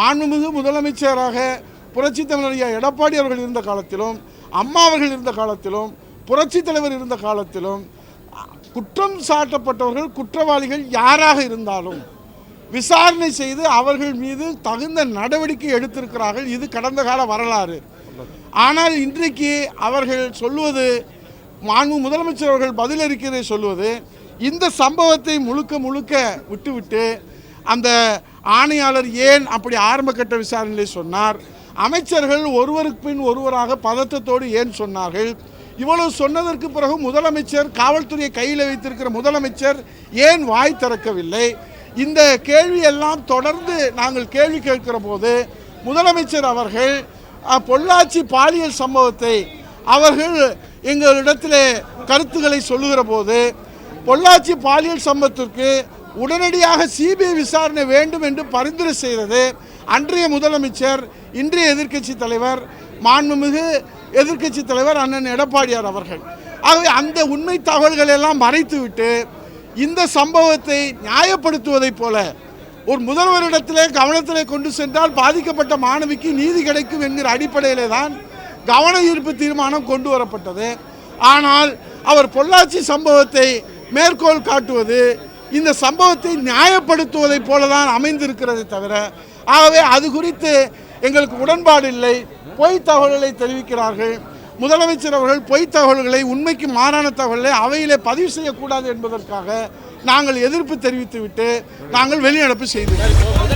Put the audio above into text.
மாண்புமிகு முதலமைச்சராக புரட்சி தலைவர் எடப்பாடி அவர்கள் இருந்த காலத்திலும் அம்மா அவர்கள் இருந்த காலத்திலும் புரட்சி தலைவர் இருந்த காலத்திலும் குற்றம் சாட்டப்பட்டவர்கள் குற்றவாளிகள் யாராக இருந்தாலும் விசாரணை செய்து அவர்கள் மீது தகுந்த நடவடிக்கை எடுத்திருக்கிறார்கள். இது கடந்த கால வரலாறு. ஆனால் இன்றைக்கு அவர்கள் சொல்லுவது மாண்பு முதலமைச்சர் அவர்கள் பதிலளிக்கிறதை சொல்லுவது இந்த சம்பவத்தை முழுக்க முழுக்க விட்டுவிட்டு அந்த ஆணையாளர் ஏன் அப்படி ஆரம்ப கட்ட விசாரணையிலே சொன்னார்? அமைச்சர்கள் ஒருவருக்கு பின் ஒருவராக பதத்தத்தோடு ஏன் சொன்னார்கள்? இவ்வளவு சொன்னதற்கு பிறகு முதலமைச்சர் காவல்துறையை கையில் வைத்திருக்கிற முதலமைச்சர் ஏன் வாய் திறக்கவில்லை? இந்த கேள்வியெல்லாம் தொடர்ந்து நாங்கள் கேள்வி கேட்கிற போது முதலமைச்சர் அவர்கள் பொள்ளாச்சி பாலியல் சம்பவத்தை அவர்கள் எங்களிடத்தில் கருத்துக்களை சொல்லுகிற போது பொள்ளாச்சி பாலியல் சம்பவத்திற்கு உடனடியாக சிபிஐ விசாரணை வேண்டும் என்று பரிந்துரை செய்தது அன்றைய முதலமைச்சர் இன்றைய எதிர்க்கட்சி தலைவர் மாண்புமிகு எதிர்க்கட்சி தலைவர் அண்ணன் எடப்பாடியார் அவர்கள். ஆகவே அந்த உண்மை தகவல்கள் எல்லாம் மறைத்துவிட்டு இந்த சம்பவத்தை நியாயப்படுத்துவதைப் போல ஒரு முதல்வரிடத்திலே கவனத்திலே கொண்டு சென்றால் பாதிக்கப்பட்ட மாணவிக்கு நீதி கிடைக்கும் என்கிற அடிப்படையிலே தான் கவன ஈர்ப்பு தீர்மானம் கொண்டு வரப்பட்டது. ஆனால் அவர் பொள்ளாச்சி சம்பவத்தை மேற்கோள் காட்டுவது இந்த சம்பவத்தை நியாயப்படுத்துவதைப் போல தான் அமைந்திருக்கிறதே தவிர ஆகவே அது குறித்து எங்களுக்கு உடன்பாடு இல்லை. பொய் தகவல்களை தெரிவிக்கிறார்கள். முதலமைச்சர் அவர்கள் பொய் தகவல்களை உண்மைக்கு மாறான தகவல்களை அவையிலே பதிவு செய்யக்கூடாது என்பதற்காக நாங்கள் எதிர்ப்பு தெரிவித்துவிட்டு நாங்கள் வெளிநடப்பு செய்தோம்